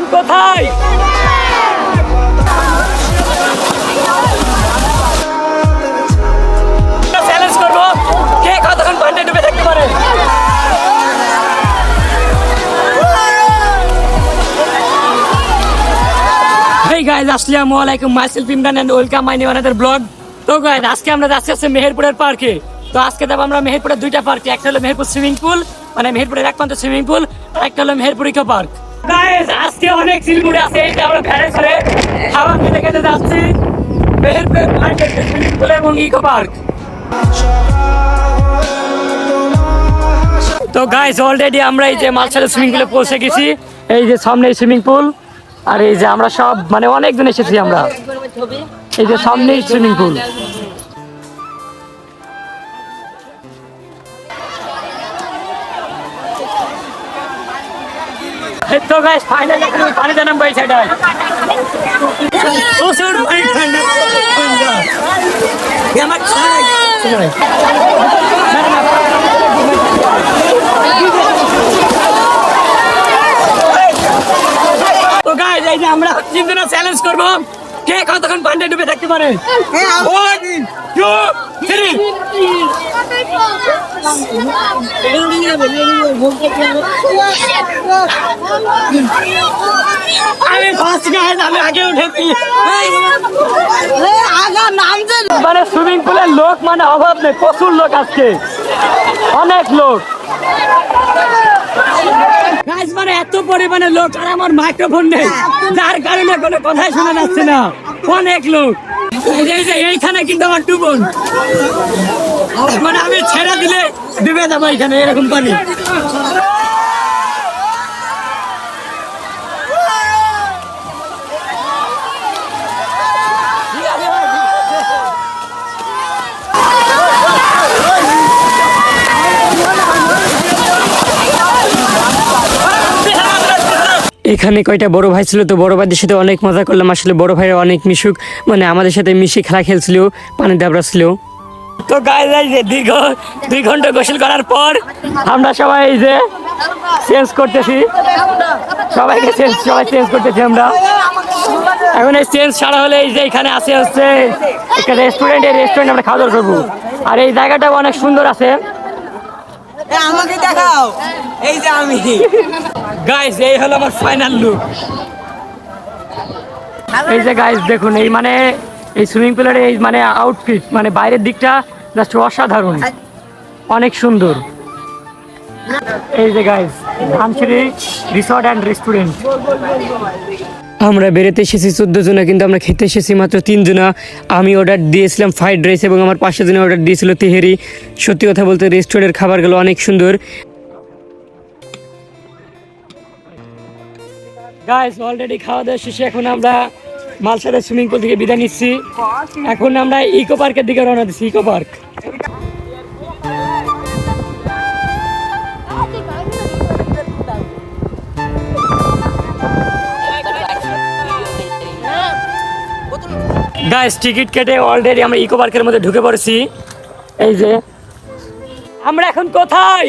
এখন কোথায়? কে কতক্ষণ এন্ড ওয়েলকাম ব্লগ তো আমরা মেহেরপুরের পার্কে তো আজকে আমরা মেহেরপুরের দুইটা পার্কে একটা হলো মেহেরপুর সুইমিং পুল মানে মেহেরপুরের একমাত্র সুইমিং পুল একটা হলো মেহেরপুর ইকো পার্ক গাইজ আজকে অনেক সিলমুড়ে আছে যে আমরা ভ্যানে করে খাবার খেতে খেতে যাচ্ছি। মেহেরপুর পার্কে সুইমিং পুল এবং ইকো পার্ক। তো গাইস অলরেডি আমরা এই যে মালসালে সুইমিং পুলে পৌঁছে গেছি। এই যে সামনে সুইমিং পুল আর এই যে আমরা সব মানে অনেকজন এসেছি আমরা। এই যে সামনেই সুইমিং পুল তো গাইস ফাইনালি এখন পানি জানাম ভাই সেটাই প্রচুর পানি ঠান্ডা ঠান্ডা আমার তো গাইস এই যে আমরা তিনজনে চ্যালেঞ্জ করব। কে কতক্ষণ পানিতে ডুবে থাকতে পারে? One, two, three. আমি ফার্স্ট আমি আগে উঠেছি। মানে সুইমিং পুলের লোক মানে অভাব নেই প্রচুর লোক আজকে। অনেক লোক। মানে এত পরিমাণে লোক আর আমার মাইক্রোফোন নেই। যার কারণে কোনো কথাই শোনা যাচ্ছে না। অনেক লোক। এইখানে কিন্তু আমার টুবন মানে আমি দিলে এখানে, এরকম পানি। এখানে কয়টা বড় ভাই ছিল তো? বড় ভাইদের সাথে অনেক মজা করলাম। আসলে বড় ভাইরা অনেক মিশুক। মানে আমাদের সাথে মিশে খেলা খেলছিল, পানি দাবড়া ছিল তো গায়ে যাই যে দুই দুই ঘণ্টা গোসল করার পর আমরা সবাই এই যে চেঞ্জ করতেছি। সবাইকে চেঞ্জ সবাই চেঞ্জ করতেছি আমরা। এখন এই চেঞ্জ ছাড়া হলে এই যে এখানে আছে হচ্ছে একটা রেস্টুরেন্ট এই রেস্টুরেন্ট আমরা খাওয়া দাওয়া করব। আর এই জায়গাটাও অনেক সুন্দর আছে। আমাকে দেখাও। এই যে আমি। গাইস এই হলো আমার ফাইনাল লুক এই যে গাইস দেখুন এই মানে এই সুইমিং পুলের এই মানে আউটফিট মানে বাইরের দিকটা জাস্ট অসাধারণ। অনেক সুন্দর। এই যে guys Dhansiri resort and restaurant আমরা বেরোতে এসেছি চোদ্দ জনা কিন্তু আমরা খেতে এসেছি মাত্র তিন জনা। আমি অর্ডার দিয়েছিলাম ফ্রাইড রাইস এবং আমার পাঁচশো জনে অর্ডার দিয়েছিল তেহেরি। সত্যি কথা বলতে রেস্টুরেন্টের খাবারগুলো অনেক সুন্দর। গাইস অলরেডি খাওয়া দাওয়া শেষে এখন আমরা মালসাদের সুইমিং পুল থেকে বিদায় নিচ্ছি। এখন আমরা ইকো পার্কের দিকে রওনা দিচ্ছি, ইকো পার্ক। গাইস টিকিট কেটে অলরেডি আমরা ইকো পার্কের মধ্যে ঢুকে পড়েছি। এই যে, আমরা এখন কোথায়?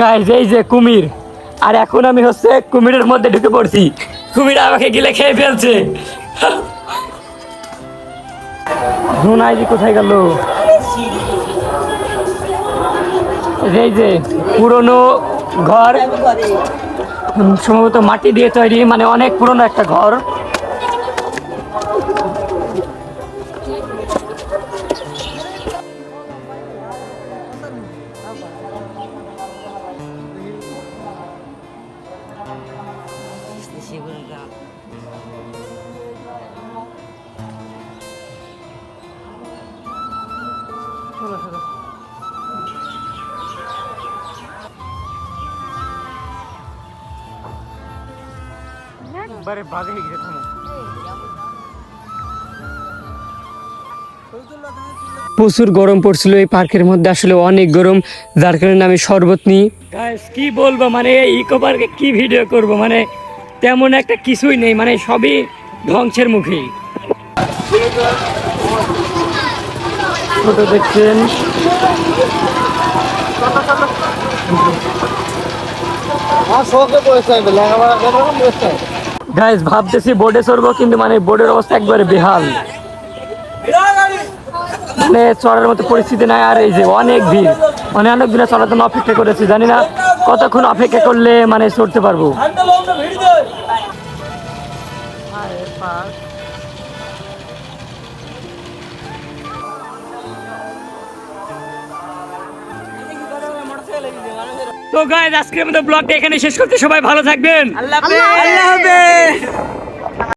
গাইস এই যে কুমির। আর এখন আমি হচ্ছে কুমিরের মধ্যে ঢুকে পড়ছি। কুমির আমাকে গিলে খেয়ে ফেলছে। ধুনাই যে কোথায় গেল? এই যে পুরনো ঘর, সম্ভবত মাটি দিয়ে তৈরি মানে অনেক পুরনো একটা ঘর। প্রচুর গরম পড়ছিল এই পার্কের মধ্যে আসলে অনেক গরম যার কারণে আমি শরবত নিই। কি বলব মানে ইকো পার্কে কি ভিডিও করব মানে তেমন একটা কিছুই নেই মানে সবই ধ্বংসের মুখে। দেখছেন? গাইজ ভাবতেছি বোর্ডে চড়বো কিন্তু মানে বোর্ডের অবস্থা একবারে বেহাল। মানে চড়ার মতো পরিস্থিতি নাই আর এই যে অনেক ভিড়। মানে অনেক দিনে চড়ার জন্য অপেক্ষা করেছি জানি না কতক্ষণ অপেক্ষা করলে মানে চড়তে পারব। তো গাইজ আজকের মতো ব্লগটা এখানে শেষ করতে সবাই ভালো থাকবেন। আল্লাহ হাফেজ।